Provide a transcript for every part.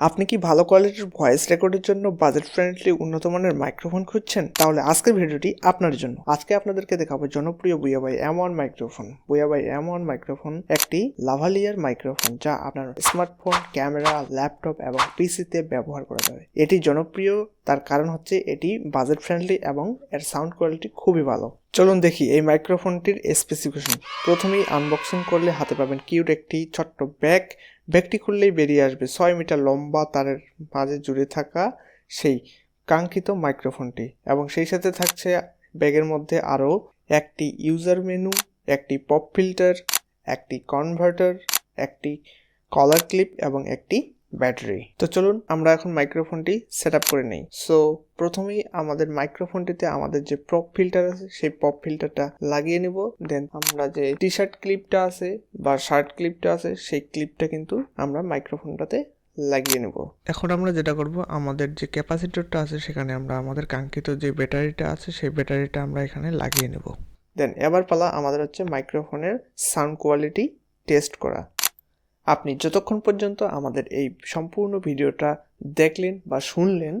আপনি কি ভালো কোয়ালিটির ভয়েস রেকর্ডের জন্য বাজেট ফ্রেন্ডলি উন্নত মানের মাইক্রোফোন খুঁজছেন? তাহলে আজকের ভিডিওটি আপনার জন্য। আজকে আপনাদেরকে দেখাবো জনপ্রিয় Boya by M one microphone Boya by M one microphone একটি লাভালিয়ার মাইক্রোফোন যা আপনার স্মার্টফোন ক্যামেরা ল্যাপটপ এবং পিসিতে ব্যবহার করা যাবে। এটি জনপ্রিয়, তার কারণ হচ্ছে এটি বাজেট ফ্রেন্ডলি এবং এর সাউন্ড কোয়ালিটি খুবই ভালো। চলুন দেখি এই মাইক্রোফোনটির স্পেসিফিকেশন প্রথমেই আনবক্সিং করলে হাতে পাবেন কিউট একটি ছোট্ট ব্যাগ ব্যাগটি খুললেই বেরিয়ে আসবে। ছয় মিটার লম্বা তারের মাঝে জুড়ে থাকা সেই কাঙ্ক্ষিত মাইক্রোফোনটি এবং সেই সাথে থাকছে ব্যাগের মধ্যে আরও একটি ইউজার মেনু একটি পপ ফিল্টার একটি কনভার্টার একটি কলার ক্লিপ এবং একটি ব্যাটারি। তো চলুন আমরা এখন মাইক্রোফোনটি সেট করে নেই। সো, প্রথমেই আমাদের মাইক্রোফোনটিতে আমাদের যে পপ ফিল্টার আছে, সেই পপ ফিল্টারটা লাগিয়ে নিব। দেন আমরা যে টি শার্ট ক্লিপটা আছে বা শার্ট ক্লিপটা আছে, সেই ক্লিপটা কিন্তু আমরা মাইক্রোফোনটাতে লাগিয়ে নেব। এখন আমরা যেটা করব, আমাদের যে ক্যাপাসিটরটা আছে, সেখানে আমরা আমাদের কাঙ্ক্ষিত যে ব্যাটারিটা আছে, সেই ব্যাটারিটা আমরা এখানে লাগিয়ে নেব। দেন এবার পালা আমাদের হচ্ছে মাইক্রোফোনের সাউন্ড কোয়ালিটি টেস্ট করা। আপনি যতক্ষণ পর্যন্ত আমাদের এই সম্পূর্ণ ভিডিওটা দেখলেন বা শুনলেন,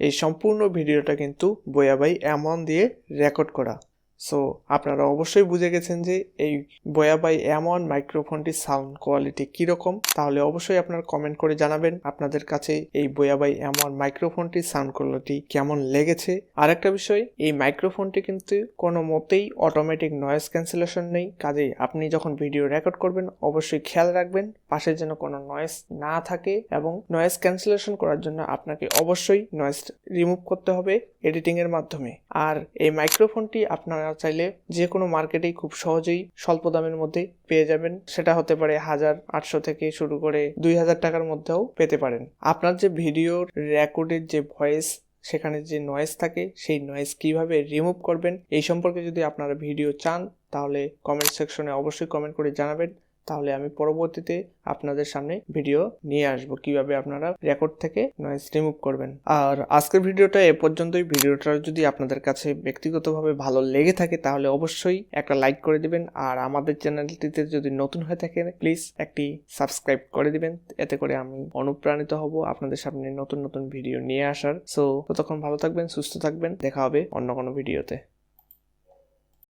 এই সম্পূর্ণ ভিডিওটা কিন্তু বয়াবাই এমন দিয়ে রেকর্ড করা। সো আপনারা অবশ্যই বুঝে গেছেন যে এই বয়াবাই এমন মাইক্রোফোনটির সাউন্ড কোয়ালিটি কীরকম, তাহলে অবশ্যই আপনারা কমেন্ট করে জানাবেন আপনাদের কাছে এই বয়াবাই এমন মাইক্রোফোনটির সাউন্ড কোয়ালিটি কেমন লেগেছে। আরেকটা বিষয়, এই মাইক্রোফোনটি কিন্তু কোনো মতেই অটোমেটিক নয়েজ ক্যান্সেলেশন নেই। কাজেই আপনি যখন ভিডিও রেকর্ড করবেন, অবশ্যই খেয়াল রাখবেন, পাশে যেন কোনো নয়েজ না থাকে এবং নয়েজ ক্যান্সেলেশন করার জন্য আপনাকে অবশ্যই নয়েজ রিমুভ করতে হবে এডিটিং এর মাধ্যমে। আর এই মাইক্রোফোনটি আপনারা চাইলে যে কোনো মার্কেটেই খুব সহজেই স্বল্প দামের মধ্যে পেয়ে যাবেন। সেটা হতে পারে হাজার আটশো থেকে শুরু করে দুই হাজার টাকার মধ্যেও পেতে পারেন। আপনার যে ভিডিওর রেকর্ডের যে ভয়েস, সেখানে যে নয়েজ থাকে, সেই নয়েজ কীভাবে রিমুভ করবেন, এই সম্পর্কে যদি আপনারা ভিডিও চান, তাহলে কমেন্ট সেকশনে অবশ্যই কমেন্ট করে জানাবেন। তাহলে আমি পরবর্তীতে আপনাদের সামনে ভিডিও নিয়ে আসব। কীভাবে আপনারা রেকর্ড থেকে নয়েজ রিমুভ করবেন। আর আজকের ভিডিওটা এ পর্যন্তই। ভিডিওটা যদি আপনাদের কাছে ব্যক্তিগতভাবে ভালো লেগে থাকে, তাহলে অবশ্যই একটা লাইক করে দিবেন। আর আমাদের চ্যানেলটিতে যদি নতুন হয়ে থাকে প্লিজ একটি সাবস্ক্রাইব করে দিবেন। এতে করে আমি অনুপ্রাণিত হব আপনাদের সামনে নতুন নতুন ভিডিও নিয়ে আসার। সো ততক্ষণ ভালো থাকবেন, সুস্থ থাকবেন। দেখা হবে অন্য কোনো ভিডিওতে